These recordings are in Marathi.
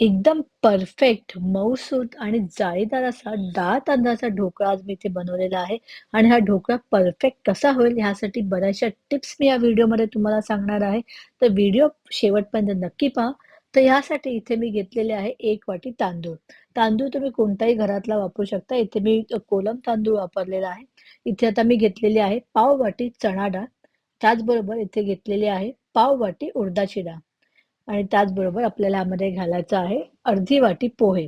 एकदम परफेक्ट, मऊसूत आणि जाळीदार असा डाळ तांदळाचा ढोकळा आज मी इथे बनवलेला आहे आणि हा ढोकळा परफेक्ट कसा होईल ह्यासाठी बऱ्याचशा टिप्स मी या व्हिडिओमध्ये तुम्हाला सांगणार आहे. तर व्हिडिओ शेवटपर्यंत नक्की पहा. तर ह्यासाठी इथे मी घेतलेले आहे एक वाटी तांदूळ. तांदूळ तुम्ही कोणताही घरातला वापरू शकता. इथे मी कोलम तांदूळ वापरलेला आहे. इथे आता मी घेतलेली आहे पाव वाटी चणा डाळ. त्याचबरोबर इथे घेतलेली आहे पाव वाटी उडदाची डाळ. आणि त्याचबरोबर आपल्याला यामध्ये घालायचं आहे अर्धी वाटी पोहे.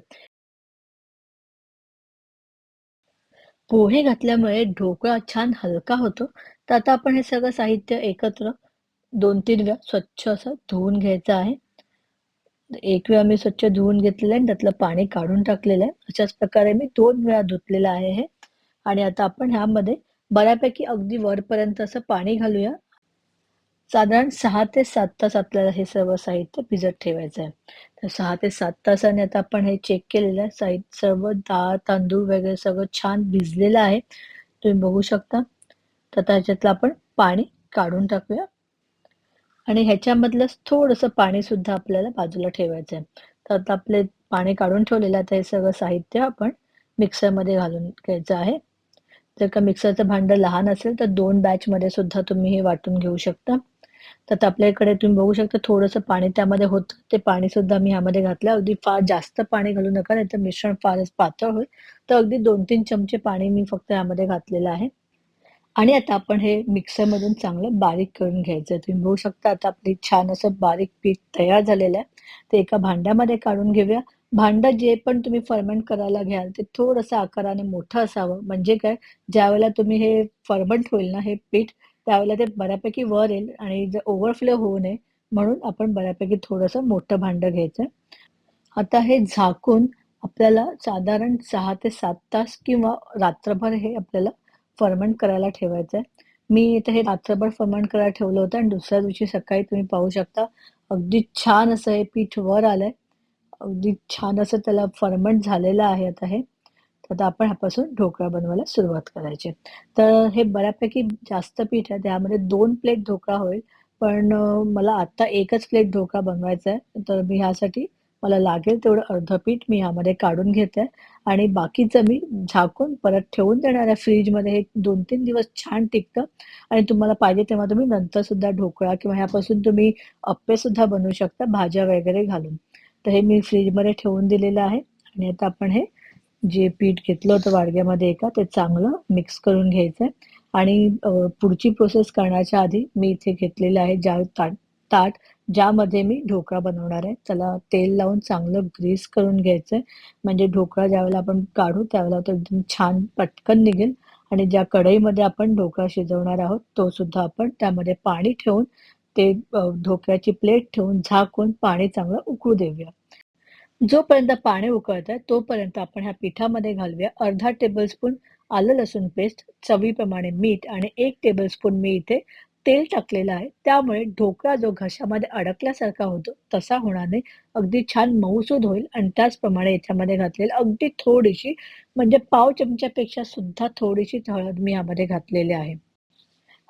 पोहे घातल्यामुळे ढोकळा छान हलका होतो. तर आता आपण हे सगळं साहित्य एकत्र 2-3 वेळा स्वच्छ असं धुवून घ्यायचं आहे. एक वेळा मी स्वच्छ धुवून घेतलेलं आहे आणि त्यातलं पाणी काढून टाकलेलं आहे. अशाच प्रकारे मी दोन वेळा धुतलेलं आहे हे. आणि आता आपण ह्यामध्ये बऱ्यापैकी अगदी वरपर्यंत असं पाणी घालूया साधारण सहा ते सात तास आपल्याला हे सर्व साहित्य भिजत ठेवायचं आहे. तर सहा ते सात तासाने आता आपण हे चेक केलेलं आहे. साहित्य सर्व डाळ, तांदूळ वगैरे सगळं छान भिजलेलं आहे. तुम्ही बघू शकता. तर त्याच्यातलं आपण पाणी काढून टाकूया. आणि ह्याच्यामधलं थोडंसं पाणीसुद्धा आपल्याला बाजूला ठेवायचं आहे. तर आता आपले पाणी काढून ठेवलेलं आहे. तर हे सगळं साहित्य आपण मिक्सरमध्ये घालून घ्यायचं आहे. जर का मिक्सरचं भांडं लहान असेल तर दोन बॅचमध्ये सुद्धा तुम्ही हे वाटून घेऊ शकता. तर आपल्या इकडे तुम्ही बघू शकता थोडंसं पाणी त्यामध्ये होतं. ते पाणीसुद्धा मी ह्यामध्ये घातलं. अगदी फार जास्त पाणी घालू नका, नाही तर मिश्रण फारच पातळ होईल. तर अगदी 2-3 चमचे पाणी मी फक्त यामध्ये घातलेलं आहे. आणि आता आपण हे मिक्सरमधून चांगलं बारीक करून घ्यायचं तुम्ही बघू शकता आता आपली छान असं बारीक पीठ तयार झालेलं आहे. ते एका भांड्यामध्ये काढून घेऊया. भांडं जे पण तुम्ही फर्मेंट करायला घ्याल, ते थोडंसं आकाराने मोठं असावं. म्हणजे काय, ज्यावेळेला तुम्ही हे फर्मेंट होईल ना हे पीठ, त्यावेळेला ते बऱ्यापैकी वर येईल आणि जर ओव्हरफ्लो होऊ नये म्हणून आपण बऱ्यापैकी थोडंसं मोठं भांडं घ्यायचं आता हे झाकून आपल्याला साधारण सहा ते सात तास किंवा रात्रभर हे आपल्याला फर्मंट करायला ठेवायचं आहे. मी इथे हे रात्रभर फर्मंट करायला ठेवलं होतं आणि दुसऱ्या दिवशी सकाळी तुम्ही पाहू शकता, अगदी छान असं हे पीठ वर आलंय. अगदी छान असं त्याला फर्मंट झालेलं आहे आता हे. आता आपण ह्यापासून ढोकळा बनवायला सुरुवात करायची. तर हे बऱ्यापैकी जास्त पीठ आहे. त्यामध्ये दोन प्लेट ढोकळा होईल. पण मला आत्ता एकच प्लेट ढोकळा बनवायचा आहे. तर मी ह्यासाठी मला लागेल तेवढं अर्धं पीठ मी ह्यामध्ये काढून घेते आणि बाकीचं मी झाकून परत ठेवून देणार आहे फ्रीजमध्ये हे 2-3 दिवस छान टिकतं आणि तुम्हाला पाहिजे तेव्हा तुम्ही नंतर सुद्धा ढोकळा किंवा ह्यापासून तुम्ही अप्पे सुद्धा बनवू शकता भाज्या वगैरे घालून. तर हे मी फ्रीजमध्ये ठेवून दिलेलं आहे आणि आता आपण हे जे पीठ घेतलं होतं वाडग्यामध्ये एका ते चांगलं मिक्स करून घ्यायचं आहे आणि पुढची प्रोसेस करण्याच्या आधी मी इथे घेतलेलं आहे ज्या ताट ताट ज्यामध्ये मी ढोकळा बनवणार आहे. त्याला तेल लावून चांगलं ग्रीस करून घ्यायचं आहे. म्हणजे ढोकळा ज्यावेळेला आपण काढू त्यावेळेला तो एकदम छान पटकन निघेल आणि ज्या कढईमध्ये आपण ढोकळा शिजवणार आहोत, तो सुद्धा आपण त्यामध्ये पाणी ठेवून ते ढोकळ्याची प्लेट ठेवून झाकून पाणी चांगलं उकळू देऊया. जोपर्यंत पाणी उकळतंय तोपर्यंत आपण ह्या पिठामध्ये घालूया अर्धा टेबलस्पून आलं लसूण पेस्ट, चवीप्रमाणे मीठ आणि एक टेबलस्पून मी इथे तेल टाकलेलं आहे. त्यामुळे ढोकळा जो घशामध्ये अडकल्यासारखा होतो तसा होणार नाही. अगदी छान मऊसूद होईल आणि त्याचप्रमाणे याच्यामध्ये घातलेलं अगदी थोडीशी म्हणजे पाव चमच्यापेक्षा सुद्धा थोडीशी हळद मी यामध्ये घातलेली आहे.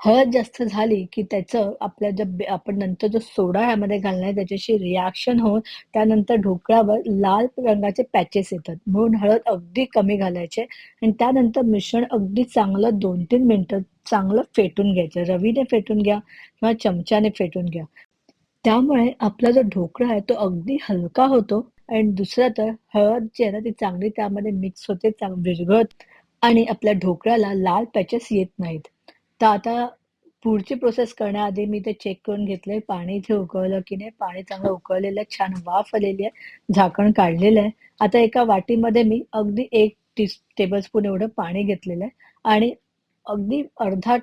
हळद जास्त झाली, की त्याचं आपल्या ज्या आपण नंतर जो सोडा यामध्ये घालणार त्याच्याशी रिॲक्शन होऊन त्यानंतर ढोकळ्यावर लाल रंगाचे पॅचेस येतात. म्हणून हळद अगदी कमी घालायचे आणि त्यानंतर मिश्रण अगदी चांगलं दोन तीन मिनटं चांगलं फेटून घ्यायचं. रवीने फेटून घ्या किंवा चमच्याने फेटून घ्या. त्यामुळे आपला जो ढोकळा आहे तो अगदी हलका होतो आणि दुसरं तर हळद जी आहे ना ती चांगली त्यामध्ये मिक्स होते, चांग विरघळत आणि आपल्या ढोकळ्याला लाल पॅचेस येत नाहीत. तर आता पुढची प्रोसेस करण्याआधी मी ते चेक करून घेतलंय पाणी इथे उकळलं की नाही. पाणी चांगलं उकळलेलं आहे, छान वाफ आलेली आहे. झाकण काढलेलं आहे. आता एका वाटीमध्ये मी अगदी एक टी टेबलस्पून एवढं पाणी घेतलेलं आहे आणि अगदी अर्धा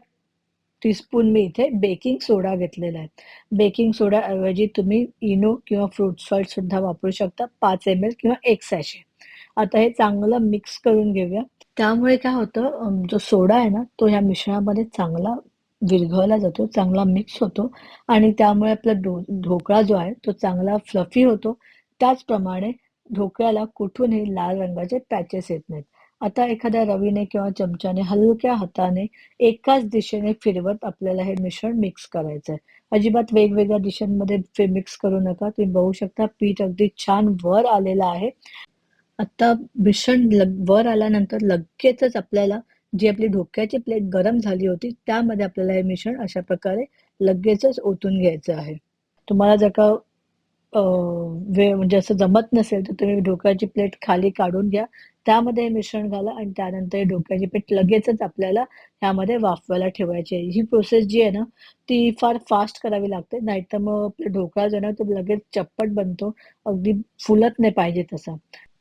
टीस्पून मी इथे बेकिंग सोडा घेतलेला आहे. बेकिंग सोडा ऐवजी तुम्ही इनो किंवा फ्रूट सॉल्ट सुद्धा वापरू शकता पाच एम-एल किंवा एक सॅशे. आता हे चांगलं मिक्स करून घेऊया. त्यामुळे काय होतं जो सोडा आहे ना तो ह्या मिश्रणामध्ये चांगला विरघळला जातो, चांगला मिक्स होतो आणि त्यामुळे आपला ढो ढोकळा जो आहे तो चांगला फ्लफी होतो. त्याचप्रमाणे ढोकळ्याला कुठूनही लाल रंगाचे पॅचेस येत नाहीत आता एखाद्या रवीने किंवा चमच्याने हलक्या हाताने एकाच दिशेने फिरवत आपल्याला हे मिश्रण मिक्स करायचं आहे. अजिबात वेगवेगळ्या दिशांमध्ये मिक्स करू नका. तुम्ही बघू शकता पीठ अगदी छान वर आलेलं आहे. आता मिश्रण वर आल्यानंतर लगेचच आपल्याला जी आपली ढोक्याची प्लेट गरम झाली होती, त्यामध्ये आपल्याला हे मिश्रण अशा प्रकारे लगेचच ओतून घ्यायचं आहे. तुम्हाला जर का वेळ म्हणजे असं जमत नसेल, तर तुम्ही ढोक्याची प्लेट खाली काढून घ्या. त्यामध्ये हे मिश्रण घाला आणि त्यानंतर ढोक्याची प्लेट लगेचच आपल्याला ह्यामध्ये वाफवायला ठेवायची आहे. ही प्रोसेस जी आहे ना, ती फार फास्ट करावी लागते. नाहीतर मग आपला ढोकळा जो आहे ना, तो लगेच चप्पट बनतो. अगदी फुलत नाही पाहिजे तसा.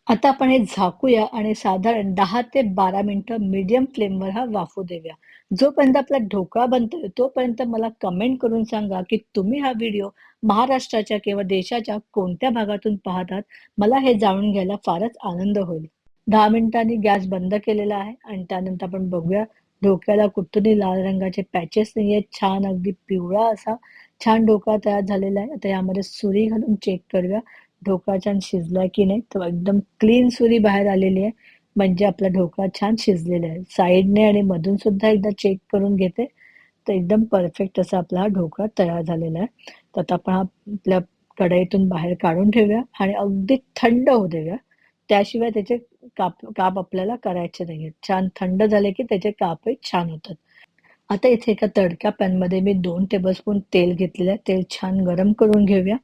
आता आपण हे झाकूया आणि साधारण दहा ते बारा मिनटं मीडियम फ्लेमवर हा वाफू देऊया. जोपर्यंत आपला ढोकळा बनतोय, तोपर्यंत मला कमेंट करून सांगा, की तुम्ही हा व्हिडिओ महाराष्ट्राच्या किंवा देशाच्या कोणत्या भागातून पाहतात? मला हे जाणून घ्यायला फारच आनंद होईल. दहा मिनिटांनी गॅस बंद केलेला आहे आणि त्यानंतर आपण बघूया ढोक्याला कुठूनही लाल रंगाचे पॅचेस नाहीयेत. छान अगदी पिवळा असा छान ढोकळा तयार झालेला आहे. आता यामध्ये सुरी घालून चेक करूया. ढोकळा छान शिजलाय की नाही? तर एकदम क्लीन सुरी बाहेर आलेली आहे. म्हणजे आपला ढोकळा छान शिजलेला आहे. साईडने आणि मधून सुद्धा एकदा चेक करून घेते. तर एकदम परफेक्ट असा आपला हा ढोकळा तयार झालेला आहे. तर आता आपण हा आपल्या कढईतून बाहेर काढून ठेवूया आणि अगदी थंड होऊ देऊया. त्याशिवाय त्याचे काप काप आपल्याला करायचे नाहीयेत. छान थंड झाले की त्याचे कापही छान होतात. आता इथे एका तडक्या पॅनमध्ये मी दोन टेबलस्पून तेल घेतलेलं आहे. तेल छान गरम करून घेऊया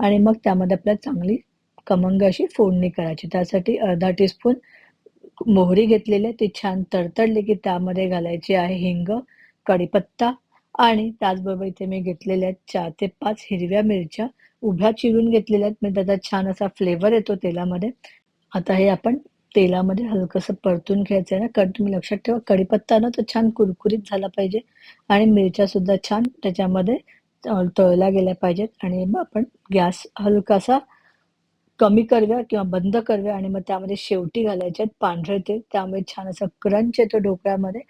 आणि मग त्यामध्ये आपल्याला चांगली कमंग अशी फोडणी करायची. त्यासाठी अर्धा टीस्पून मोहरी घेतलेली आहे. ती छान तडतडली की त्यामध्ये घालायची आहे हिंग, कढीपत्ता आणि त्याचबरोबर इथे मी घेतलेल्या आहेत चार ते पाच हिरव्या मिरच्या उभ्या चिरून घेतलेल्या आहेत. म्हणजे त्याचा छान असा फ्लेवर येतो तेलामध्ये. आता हे आपण तेलामध्ये हलकंसं परतून घ्यायचं आहे ना, कारण तुम्ही लक्षात ठेवा कढीपत्ता ना तो छान कुरकुरीत झाला पाहिजे आणि मिरच्या सुद्धा छान त्याच्यामध्ये तळल्या गेल्या पाहिजेत आणि मग आपण गॅस हलकासा कमी करूया किंवा बंद करूया आणि मग त्यामध्ये शेवटी घालायचे आहेत पांढरे तेल. त्यामुळे छान असं क्रंच येतो ढोकळ्यामध्ये.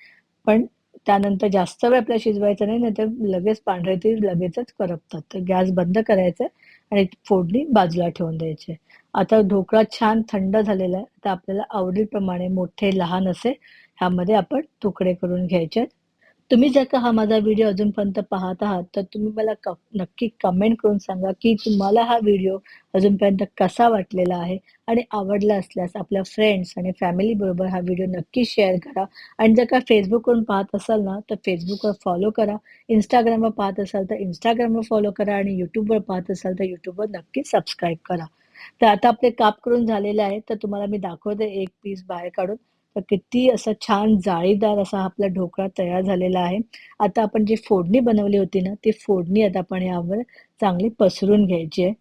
पण त्यानंतर जास्त वेळ आपल्याला शिजवायचं नाही, नाही तर लगेच पांढरे तेल लगेचच करपतात. तर गॅस बंद करायचा आणि फोडणी बाजूला ठेवून द्यायची आता ढोकळा छान थंड झालेला आहे. आता आपल्याला आवडीप्रमाणे मोठे, लहान असे ह्यामध्ये आपण तुकडे करून घ्यायचे आहेत. तुम्ही जर का हा माझा व्हिडिओ अजूनपर्यंत पाहत आहात, तर तुम्ही मला क नक्की कमेंट करून सांगा, की तुम्हाला हा व्हिडिओ अजूनपर्यंत कसा वाटलेला आहे आणि आवडला असल्यास आपल्या फ्रेंड्स आणि फॅमिलीबरोबर हा व्हिडिओ नक्की शेअर करा आणि जर का फेसबुकवरून पाहत असाल ना, तर फेसबुकवर फॉलो करा. इंस्टाग्रामवर पाहत असाल, तर इंस्टाग्रामवर फॉलो करा आणि YouTubeवर पाहत असाल, तर यूट्यूबवर नक्की सबस्क्राईब करा. तर आता आपले काप करून झालेले आहे तर तुम्हाला मी दाखवते एक पीस बाहेर काढून. तर किती असा छान जाळीदार असा आपला ढोकळा तयार झालेला आहे. आता आपण जी फोडणी बनवली होती ना, ती फोडणी आता आपण यावर चांगली पसरून घ्यायची आहे.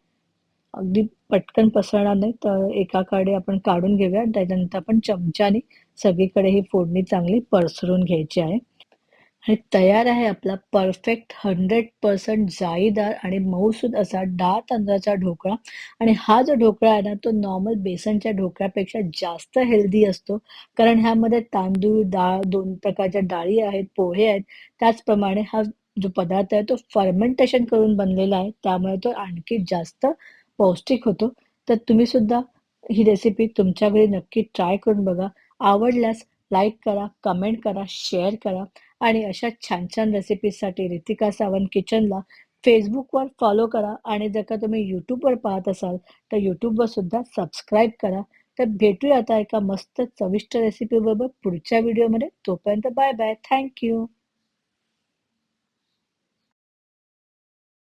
अगदी पटकन पसरणार नाही, तर एकाकडे आपण काढून घेऊया. त्याच्यानंतर आपण चमच्याने सगळीकडे ही फोडणी चांगली पसरून घ्यायची आहे. आणि तयार आहे आपला परफेक्ट 100% जाळीदार आणि मऊसूद असा डाळ तांदळाचा ढोकळा आणि हा जो ढोकळा आहे ना, तो नॉर्मल बेसनच्या ढोकळ्यापेक्षा जास्त हेल्दी असतो. कारण ह्यामध्ये तांदूळ, डाळ दोन प्रकारच्या डाळी आहेत, पोहे आहेत. त्याचप्रमाणे हा जो पदार्थ आहे तो फर्मेंटेशन करून बनलेला आहे. त्यामुळे तो आणखी जास्त पौष्टिक होतो. तर तुम्ही सुद्धा ही रेसिपी तुमच्या घरी नक्की ट्राय करून बघा. आवडल्यास लाईक करा, कमेंट करा, शेअर करा आणि अशा छान-छान रेसिपीजसाठी रितिका सावंत किचनला फेसबुकवर फॉलो करा आणि जर का तुम्ही यूट्यूबवर पाहत असाल, तर यूट्यूबवर सुद्धा सबस्क्राईब करा. तर भेटूया आता एका मस्त चविष्ट रेसिपीबरोबर पुढच्या व्हिडिओमध्ये. तोपर्यंत बाय बाय. Thank you.